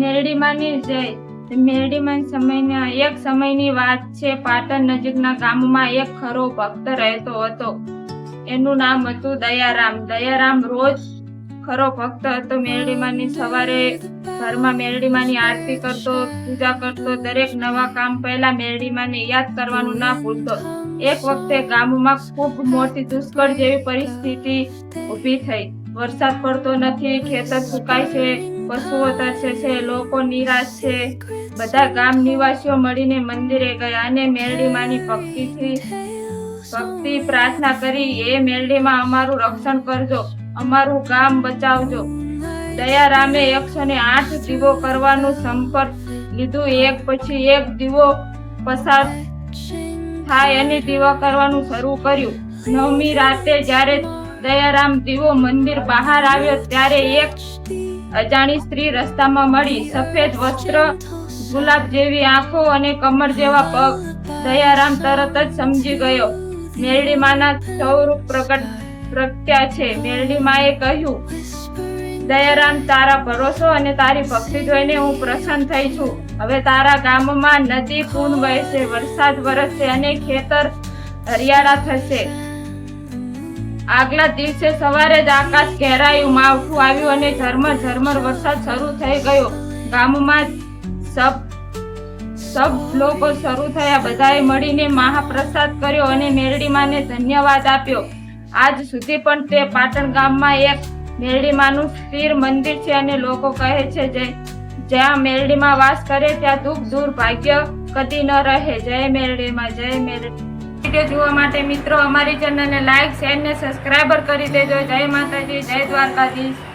મેરડીમાંની જય. મેરડીમાં સમયના, એક સમયની વાત છે, પાટણ નજીકના ગામમાં એક ખરો ભક્ત રહેતો હતો. એનું નામ હતું દયારામ. દયારામ રોજ ખરો ભક્ત હતો. મેરડીમાંની સવારે ઘરમાં મેરડીમાંની આરતી કરતો, પૂજા કરતો, દરેક નવા કામ પહેલા મેરડીમાંને યાદ કરવાનું ના ભૂલતો. એક વખતે ગામમાં ખૂબ મોટી દુષ્કળ જેવી પરિસ્થિતિ ઊભી થઈ. વરસાદ પડતો નથી, ખેતર સુકાય છે પશુઓ તરસે છે, લોકો નિરાશ છે. બધા ગામ નિવાસીઓ મળીને મંદિરે ગયા અને મેરડીમાની ભક્તિથી ભક્તિ પ્રાર્થના કરી એ મેરડીમાં, અમારું રક્ષણ કરજો, અમારું ગામ બચાવજો. દયારામે એકસો ને આઠ દીવો કરવાનું સંપર્ક લીધું, એક પછી એક દીવો પસાર થાય અને દીવા કરવાનું શરૂ કર્યું. નવમી રાતે જ્યારે દયારામ દીવો મંદિર બહાર આવ્યો, ત્યારે એક અજાણી સ્ત્રી રસ્તામાં મળી સફેદ વસ્ત્ર, ગુલાબ જેવી આંખો અને કમર જેવા પગ. દયારામ તરત જ સમજી ગયો. મેરડી માના સ્વરૂપ પ્રગટ પ્રગટ્યા છે. મેરડી માએ કહ્યું, દયારામ, તારા ભરોસો અને તારી ભક્તિ જોઈને હું પ્રસન્ન થઈ છું. હવે તારા ગામમાં નદી, પૂન વહેશે, વરસાદ વરસશે અને ખેતર હરિયાળા થશે. આગલા દિવસે સવારે જ આકાશ ઘેરાયું, માવઠું આવ્યું અને ઝરમર ઝરમર વરસાદ શરૂ થઈ ગયો. ગામમાં સબ સબ લોકો શરૂ થયા. બધાએ મળીને મહાપ્રસાદ કર્યો અને મેરડીમાને ધન્યવાદ આપ્યો. આજ સુધી પણ તે પાટણ ગામમાં એક મેરડીમાનું સ્થિર મંદિર છે અને લોકો કહે છે, જે, જ્યાં મેરડીમાં વાસ કરે, ત્યાં દુઃખ દૂર, ભાગ્ય કદી ન રહે. જય મેરડીમાં, જય મેરડી વીડિયો જોવા માટે મિત્રો અમારી ચેનલને લાઈક શેર ને સબસ્ક્રાઈબર કરી દેજો. જય માતાજી, જય દ્વારકાધીશ.